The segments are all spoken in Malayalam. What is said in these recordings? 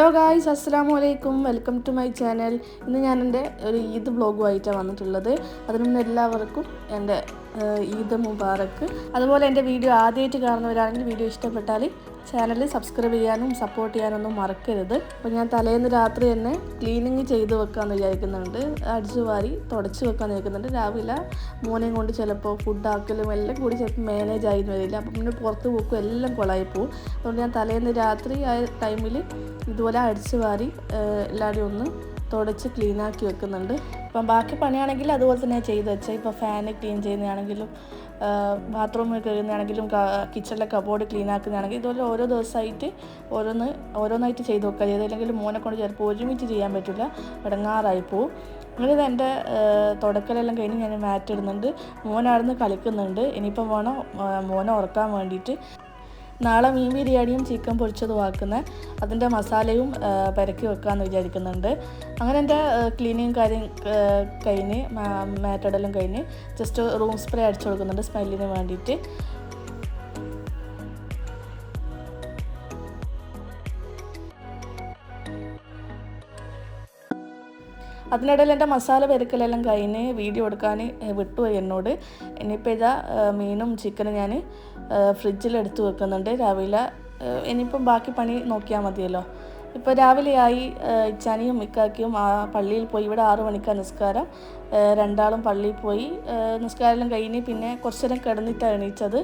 ഹലോ ഗായ്സ് അസ്സാമു അലൈക്കും വെൽക്കം ടു മൈ ചാനൽ ഇന്ന് ഞാൻ എന്റെ ഒരു ഈദ് വ്ളോഗുമായിട്ടാണ് വന്നിട്ടുള്ളത്. അതിനു മുന്നേ എല്ലാവർക്കും എന്റെ ഈദ് മുബാറക്ക് അതുപോലെ എന്റെ വീഡിയോ ആദ്യമായിട്ട് കാണുന്നവരാണെങ്കിൽ വീഡിയോ ഇഷ്ടപ്പെട്ടാൽ ചാനൽ സബ്സ്ക്രൈബ് ചെയ്യാനും സപ്പോർട്ട് ചെയ്യാനൊന്നും മറക്കരുത്. അപ്പോൾ ഞാൻ തലേന്ന് രാത്രി തന്നെ ക്ലീനിങ് ചെയ്ത് വെക്കാമെന്ന് വിചാരിക്കുന്നുണ്ട്. അടിച്ചു വാരി തുടച്ച് വെക്കാമെന്ന് വിചാരിക്കുന്നുണ്ട്. രാവിലെ മോനെയും കൊണ്ട് ചിലപ്പോൾ ഫുഡ് ആക്കലും എല്ലാം കൂടി ചിലപ്പോൾ മാനേജ് ആയി വരില്ല. അപ്പം പിന്നെ പുറത്ത് പോക്കും എല്ലാം കൊളായി പോകും അതുകൊണ്ട് ഞാൻ തലേന്ന് രാത്രി ആ ടൈമിൽ ഇതുപോലെ അടിച്ചു വാരി എല്ലാവരും ഒന്ന് തുടച്ച് ക്ലീനാക്കി വെക്കുന്നുണ്ട്. ഇപ്പം ബാക്കി പണിയാണെങ്കിൽ അതുപോലെ തന്നെ ചെയ്ത് വെച്ചാൽ ഇപ്പോൾ ഫാന് ക്ലീൻ ചെയ്യുന്നതാണെങ്കിലും ബാത്റൂമിൽ കയറുന്നതാണെങ്കിലും കിച്ചണിലെ കബോർഡ് ക്ലീൻ ആക്കുന്നതാണെങ്കിൽ ഇതുപോലെ ഓരോ ദിവസമായിട്ട് ഓരോന്ന് ഓരോന്നായിട്ട് ചെയ്ത് വെക്കുക. ചെയ്തില്ലെങ്കിൽ മോനെ കൊണ്ട് ചിലപ്പോൾ ഒരുമിച്ച് ചെയ്യാൻ പറ്റില്ല. ഇടങ്ങാറായി പോവും. അങ്ങനെ ഇത് എന്റെ തുടക്കലെല്ലാം കഴിഞ്ഞ് ഞാൻ മാറ്റ് ഇടുന്നുണ്ട്. മോനാടുന്ന് കളിക്കുന്നുണ്ട്. ഇനിയിപ്പം വേണം മോനെ ഉറക്കാൻ വേണ്ടിയിട്ട്. നാളെ മീൻ ബിരിയാണിയും ചിക്കൻ പൊരിച്ചതും ആക്കുന്ന അതിന്റെ മസാലയും പരക്കി വെക്കാമെന്ന് വിചാരിക്കുന്നുണ്ട്. അങ്ങനെ എന്റെ ക്ലീനിങ് കാര്യം കഴിഞ്ഞ് മാറ്റടലും കഴിഞ്ഞ് ജസ്റ്റ് റൂം സ്പ്രേ അടിച്ചു കൊടുക്കുന്നുണ്ട് സ്മെല്ലിന് വേണ്ടിയിട്ട്. അതിനിടയിൽ എന്റെ മസാല പെരുക്കലെല്ലാം കഴിഞ്ഞ് വീഡിയോ എടുക്കാൻ വിട്ടുപോയി എന്നോട്. ഇനിയിപ്പോൾ ഇതാ മീനും ചിക്കനും ഞാൻ ഫ്രിഡ്ജിൽ എടുത്തു വെക്കുന്നുണ്ട്. രാവിലെ ഇനിയിപ്പം ബാക്കി പണി നോക്കിയാൽ മതിയല്ലോ. ഇപ്പോൾ രാവിലെയായി ഇച്ചാനിയും മിക്കാക്കിയും ആ പള്ളിയിൽ പോയി. ഇവിടെ ആറു മണിക്കാണ് നിസ്കാരം. രണ്ടാളും പള്ളിയിൽ പോയി. നിസ്കാരം കഴിഞ്ഞ് പിന്നെ കുറച്ചു നേരം കിടന്നിട്ടാണ് എണീച്ചത്.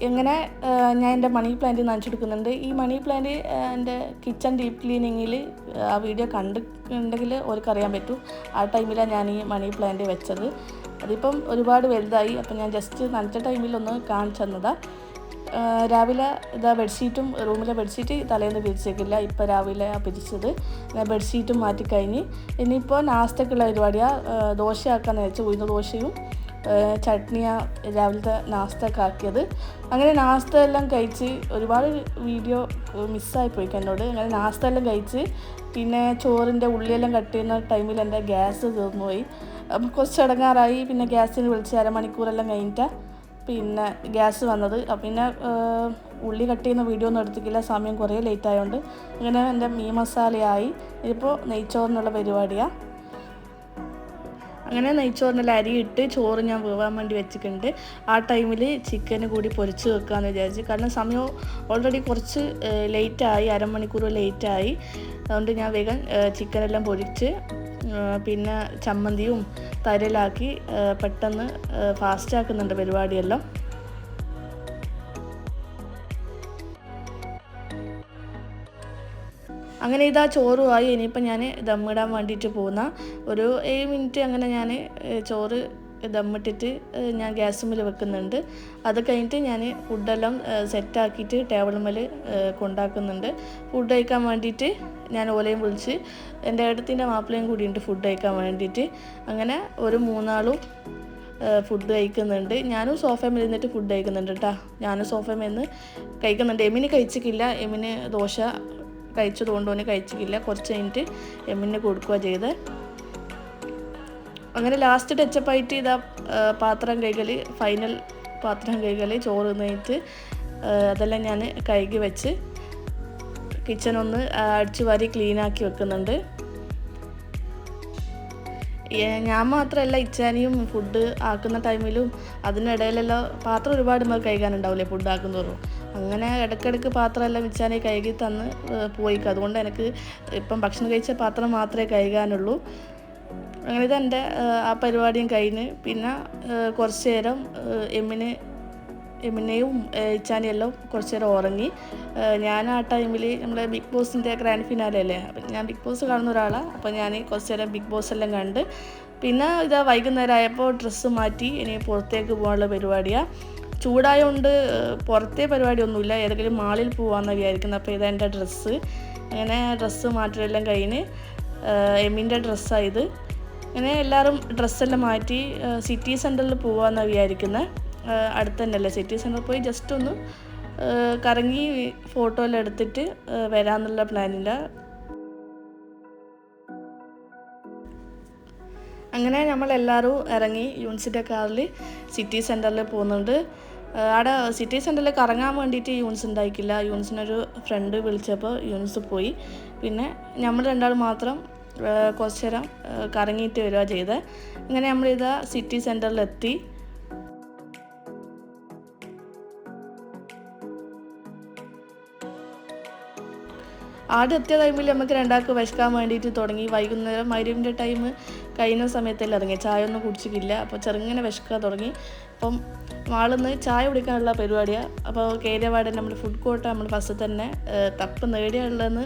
ഇങ്ങനെ ആ, ഞാൻ എന്റെ മണി പ്ലാന്റ് നനച്ചെടുക്കുന്നുണ്ട്. ഈ മണി പ്ലാന്റ് എന്റെ കിച്ചൺ ഡീപ്പ് ക്ലീനിങ്ങിൽ ആ വീഡിയോ കണ്ടിട്ടുണ്ടെങ്കിൽ ഓർക്കറിയാൻ പറ്റും. ആ ടൈമിലാണ് ഞാൻ ഈ മണി പ്ലാന്റ് വെച്ചത്. അതിപ്പം ഒരുപാട് വലുതായി. അപ്പം ഞാൻ ജസ്റ്റ് നനച്ച ടൈമിലൊന്ന് കാണിച്ചു തന്നതാണ് രാവിലെ ഇതാ ബെഡ്ഷീറ്റും റൂമിലെ ബെഡ്ഷീറ്റ് തലേന്ന് പിരിച്ചേക്കില്ല ഇപ്പോൾ രാവിലെ പിരിച്ചത് ബെഡ്ഷീറ്റും മാറ്റിക്കഴിഞ്ഞ്. ഇനിയിപ്പോൾ നാസ്തക്കുള്ള പരിപാടിയാണ് ദോശയാക്കാന്ന് വെച്ചാൽ ഉഴുന്ന ദോശയും ചട്നിയാ രാവിലത്തെ നാസ്ത ആക്കിയത്. അങ്ങനെ നാസ്ത എല്ലാം കഴിച്ച് ഒരുപാട് വീഡിയോ മിസ്സായി പോയി എന്നോട്. അങ്ങനെ നാസ്ത എല്ലാം കഴിച്ച് പിന്നെ ചോറിന്റെ ഉള്ളിയെല്ലാം കട്ട് ചെയ്യുന്ന ടൈമിൽ എന്റെ ഗ്യാസ് തീർന്നു പോയി. അപ്പം കുറച്ച് ഇടങ്ങാറായി പിന്നെ ഗ്യാസിന് വിളിച്ച് അരമണിക്കൂറെല്ലാം കഴിഞ്ഞിട്ട് പിന്നെ ഗ്യാസ് വന്നത്. പിന്നെ ഉള്ളി കട്ട് ചെയ്യുന്ന വീഡിയോ ഒന്നും എടുത്തിട്ടില്ല. സമയം കുറേ ലേറ്റ് ആയതുകൊണ്ട് അങ്ങനെ എന്റെ മീൻ മസാലയായി. ഇതിപ്പോൾ നെയ്ച്ചോറിനുള്ള പരിപാടിയാണ് അങ്ങനെ നെയ്ച്ചോറിനുള്ള അരി ഇട്ട് ചോറ് ഞാൻ വേവാൻ വേണ്ടി വെച്ചിട്ടുണ്ട്. ആ ടൈമിൽ ചിക്കന് കൂടി പൊരിച്ച് വെക്കാമെന്ന് വിചാരിച്ചു. കാരണം സമയം ഓൾറെഡി കുറച്ച് ലേറ്റായി അരമണിക്കൂർ ലേറ്റായി അതുകൊണ്ട് ഞാൻ വേഗം ചിക്കനെല്ലാം പൊരിച്ച് പിന്നെ ചമ്മന്തിയും തരലാക്കി പെട്ടെന്ന് ഫാസ്റ്റ് ആക്കുന്നുണ്ട് പരിപാടിയെല്ലാം. അങ്ങനെ ഇതാ ചോറുമായി ഇനിയിപ്പോൾ ഞാൻ ദമ്മിടാൻ വേണ്ടിയിട്ട് പോകുന്ന ഒരു ഏഴ് മിനിറ്റ് അങ്ങനെ ഞാൻ ചോറ് ദമ്മിട്ടിട്ട് ഞാൻ ഗ്യാസുമ്മൽ വെക്കുന്നുണ്ട്. അത് കഴിഞ്ഞിട്ട് ഞാൻ ഫുഡെല്ലാം സെറ്റാക്കിയിട്ട് ടേബിൾ മേൽ കൊണ്ടാക്കുന്നുണ്ട്. ഫുഡ് കഴിക്കാൻ വേണ്ടിയിട്ട് ഞാൻ ഓലയും വിളിച്ച് എന്റെ ഏട്ടത്തിന്റെ മാപ്പിളയും കൂടിയുണ്ട് ഫുഡ് കഴിക്കാൻ വേണ്ടിയിട്ട്. അങ്ങനെ ഒരു മൂന്നാളും ഫുഡ് കഴിക്കുന്നുണ്ട്. ഞാനും സോഫയിൽ ഇരുന്നിട്ട് ഫുഡ് കഴിക്കുന്നുണ്ട് കേട്ടോ. ഞാനും സോഫയിൽ നിന്ന് കഴിക്കുന്നുണ്ട്. എമിന് കഴിച്ചിട്ടില്ല. എമിന് ദോശ കഴിച്ചത് കൊണ്ട് ഓന് കഴിച്ചിട്ടില്ല. കുറച്ച് കഴിഞ്ഞിട്ട് എമ്മിന് കൊടുക്കുക ചെയ്ത് അങ്ങനെ ലാസ്റ്റ് ടച്ചപ്പായിട്ട് ഇതാ പാത്രം കൈകളി ഫൈനൽ പാത്രം കൈകളി ചോറ് തിന്നിട്ട് അതെല്ലാം ഞാൻ കഴുകി വെച്ച് കിച്ചൺ ഒന്ന് അടിച്ചു വാരി ക്ലീനാക്കി വെക്കുന്നുണ്ട്. ഞാൻ മാത്രമല്ല ഇച്ചാനിയും ഫുഡ് ആക്കുന്ന ടൈമിലും അതിനിടയിലെല്ലാം പാത്രം ഒരുപാട് നമുക്ക് കഴുകാനുണ്ടാവില്ലേ ഫുഡ് ആക്കുന്നതോറും അങ്ങനെ ഇടയ്ക്കിടയ്ക്ക് പാത്രമെല്ലാം ഇച്ചാനി കഴുകി തന്ന് പോയിക്കും. പോയി അതുകൊണ്ട് എനിക്ക് ഇപ്പം ഭക്ഷണം കഴിച്ച പാത്രം മാത്രമേ കഴുകാനുള്ളൂ. അങ്ങനെ ഇത് എന്റെ ആ പരിപാടിയും കഴിഞ്ഞ് പിന്നെ കുറച്ച് നേരം എമ്മിന് എമ്മിനെയും ഇച്ചാനെയും എല്ലാം കുറച്ച് നേരം ഉറങ്ങി. ഞാൻ ആ ടൈമിൽ നമ്മുടെ ബിഗ് ബോസിന്റെ ഗ്രാൻഡ് ഫിനാലെ അല്ലേ? അപ്പം ഞാൻ ബിഗ് ബോസ് കാണുന്ന ഒരാളാണ് അപ്പോൾ ഞാൻ കുറച്ച് നേരം ബിഗ് ബോസ് എല്ലാം കണ്ട്. പിന്നെ ഇതാ വൈകുന്നേരം ആയപ്പോൾ ഡ്രസ്സ് മാറ്റി ഇനി പുറത്തേക്ക് പോകാനുള്ള പരിപാടിയാണ് ചൂടായതുകൊണ്ട് പുറത്തെ പരിപാടി ഒന്നുമില്ല ഏതെങ്കിലും മാളിൽ പോകാമെന്ന് വിചാരിക്കുന്നത് അപ്പോൾ ഇതാ എന്റെ ഡ്രസ്സ്. അങ്ങനെ ഡ്രസ്സ് മാറ്റലെല്ലാം കഴിഞ്ഞ് എമ്മിന്റെ ഡ്രസ്സായത് അങ്ങനെ എല്ലാവരും ഡ്രസ്സെല്ലാം മാറ്റി സിറ്റി സെന്ററിൽ പോകാമെന്നാണ് വിചാരിക്കുന്നത് അടുത്ത് തന്നെയല്ലേ സിറ്റി സെന്ററിൽ പോയി ജസ്റ്റ് ഒന്ന് കറങ്ങി ഫോട്ടോ എല്ലാം എടുത്തിട്ട് വരാമെന്നുള്ള പ്ലാനില്ല. അങ്ങനെ നമ്മൾ എല്ലാവരും ഇറങ്ങി യൂണിസിന്റെ കാറിൽ സിറ്റി സെന്ററിൽ പോകുന്നുണ്ട്. അവിടെ സിറ്റി സെന്ററിൽ കറങ്ങാൻ വേണ്ടിയിട്ട് യൂണിസ് ഉണ്ടായിക്കില്ല. യൂണിസിനൊരു ഫ്രണ്ട് വിളിച്ചപ്പോൾ യൂണിസ് പോയി. പിന്നെ നമ്മൾ രണ്ടാൾ മാത്രം കുറച്ചു നേരം കറങ്ങിയിട്ട് വരിക ചെയ്തത് അങ്ങനെ നമ്മളിതാ സിറ്റി സെന്ററിലെത്തി ആദ്യം എത്തിയ ടൈമിൽ നമുക്ക് രണ്ടാൾക്ക് വിശക്കാൻ വേണ്ടിയിട്ട് തുടങ്ങി. വൈകുന്നേരം മരുവിന്റെ ടൈം കഴിയുന്ന സമയത്തല്ല ഇറങ്ങി. ചായ ഒന്നും കുടിച്ചിട്ടില്ല. അപ്പോൾ ചെറുങ്ങനെ വിശക്കാൻ തുടങ്ങി. അപ്പം മാളിന്ന് ചായ കുടിക്കാനുള്ള പരിപാടിയാണ് അപ്പോൾ കേരവാടൻ നമ്മൾ ഫുഡ് കോർട്ട് നമ്മൾ ഫസ്റ്റ് തന്നെ തപ്പ് നേടിയുള്ളതെന്ന്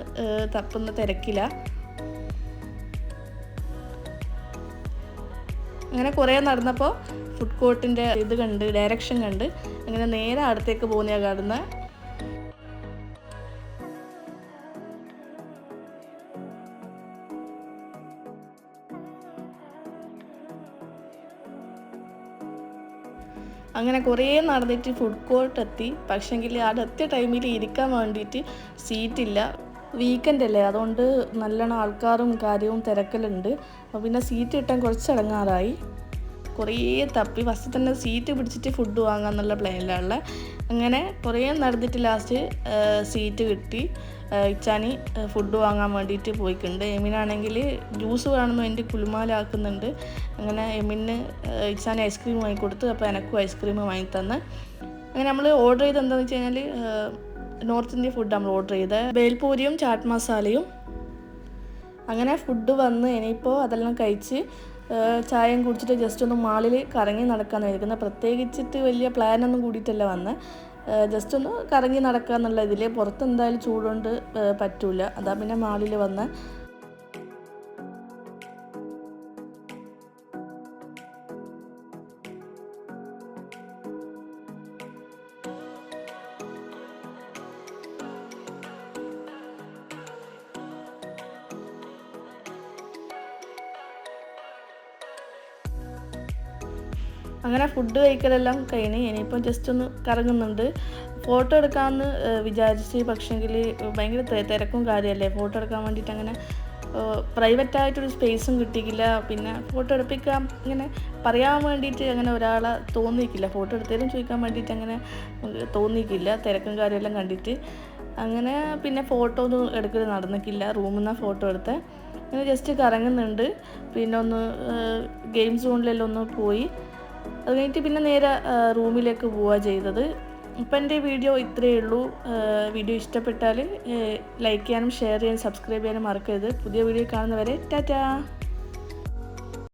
തപ്പൊന്ന് തിരക്കില്ല അങ്ങനെ കുറേ നടന്നപ്പോൾ ഫുഡ് കോർട്ടിന്റെ ഇത് കണ്ട് ഡയറക്ഷൻ കണ്ട് അങ്ങനെ നേരെ അടുത്തേക്ക് പോകുന്ന കാണുന്നത് അങ്ങനെ കുറേ നടന്നിട്ട് ഫുഡ് കോർട്ട് എത്തി. പക്ഷെങ്കിൽ അവിടെ എത്തിയ ടൈമിൽ ഇരിക്കാൻ വേണ്ടിയിട്ട് സീറ്റില്ല വീക്കെൻഡ് അല്ലേ? അതുകൊണ്ട് നല്ലോണം ആൾക്കാരും കാര്യവും തിരക്കലുണ്ട്. അപ്പോൾ പിന്നെ സീറ്റ് കിട്ടാൻ കുറച്ച് ഇടങ്ങാറായി കുറേ തപ്പി. ഫസ്റ്റ് തന്നെ സീറ്റ് പിടിച്ചിട്ട് ഫുഡ് വാങ്ങാന്നുള്ള പ്ലാനിലാണുള്ളത് അങ്ങനെ കുറേ നടന്നിട്ട് ലാസ്റ്റ് സീറ്റ് കിട്ടി. ഇച്ചാനി ഫുഡ് വാങ്ങാൻ വേണ്ടിയിട്ട് പോയിട്ടുണ്ട് എമിനാണെങ്കിൽ ജ്യൂസ് വേണമെന്ന് എന്റെ കുലുമാലാക്കുന്നുണ്ട് അങ്ങനെ എമിന് ഇച്ചാനി ഐസ്ക്രീം വാങ്ങിക്കൊടുത്ത് അപ്പോൾ എനക്കും ഐസ്ക്രീം വാങ്ങി തന്ന്. അങ്ങനെ നമ്മൾ ഓർഡർ ചെയ്ത് എന്താണെന്ന് വെച്ച് കഴിഞ്ഞാൽ നോർത്ത് ഇന്ത്യൻ ഫുഡ് നമ്മൾ ഓർഡർ ചെയ്ത്. ബേൽപൂരിയും ചാറ്റ് മസാലയും. അങ്ങനെ ഫുഡ് വന്ന് ഇനിയിപ്പോൾ അതെല്ലാം കഴിച്ച് ചായയും കുടിച്ചിട്ട് ജസ്റ്റ് ഒന്ന് മാളിൽ കറങ്ങി നടക്കാൻ വിചാരിക്കുന്നത് പ്രത്യേകിച്ചിട്ട് വലിയ പ്ലാനൊന്നും കൂടിയിട്ടല്ല വന്ന്. ജസ്റ്റ് ഒന്ന് കറങ്ങി നടക്കുക എന്നുള്ള ഇതിൽ പുറത്ത് എന്തായാലും ചൂടുകൊണ്ട് പറ്റൂല. അതാ പിന്നെ മാളിൽ വന്ന് അങ്ങനെ ഫുഡ് കഴിക്കലെല്ലാം കഴിഞ്ഞ് ഇനിയിപ്പം ജസ്റ്റ് ഒന്ന് കറങ്ങുന്നുണ്ട്. ഫോട്ടോ എടുക്കാമെന്ന് വിചാരിച്ച് പക്ഷേങ്കിൽ ഭയങ്കര തിരക്കും കാര്യമല്ലേ ഫോട്ടോ എടുക്കാൻ വേണ്ടിയിട്ട് അങ്ങനെ പ്രൈവറ്റ് ആയിട്ടൊരു സ്പേസും കിട്ടിയില്ല പിന്നെ ഫോട്ടോ എടുപ്പിക്കാൻ ഇങ്ങനെ പറയാൻ വേണ്ടിയിട്ട് അങ്ങനെ ഒരാളെ തോന്നിയിക്കില്ല ഫോട്ടോ എടുത്തതിലും ചോദിക്കാൻ വേണ്ടിയിട്ട് അങ്ങനെ തോന്നിയിക്കില്ല തിരക്കും കാര്യമെല്ലാം കണ്ടിട്ട്. അങ്ങനെ പിന്നെ ഫോട്ടോ ഒന്നും എടുക്കൽ നടന്നിട്ടില്ല. റൂമിൽ നിന്നാണ് ഫോട്ടോ എടുത്ത്. അങ്ങനെ ജസ്റ്റ് കറങ്ങുന്നുണ്ട്. പിന്നെ ഒന്ന് ഗെയിം സോണിലെല്ലാം ഒന്ന് പോയി. അത് കഴിഞ്ഞിട്ട് പിന്നെ നേരെ റൂമിലേക്ക് പോവുക ചെയ്തത്. ഇപ്പം എന്റെ വീഡിയോ ഇത്രയേ ഉള്ളൂ. വീഡിയോ ഇഷ്ടപ്പെട്ടാൽ ലൈക്ക് ചെയ്യാനും ഷെയർ ചെയ്യാനും സബ്സ്ക്രൈബ് ചെയ്യാനും മറക്കരുത്. പുതിയ വീഡിയോ കാണുന്നവരെ ടാറ്റാ!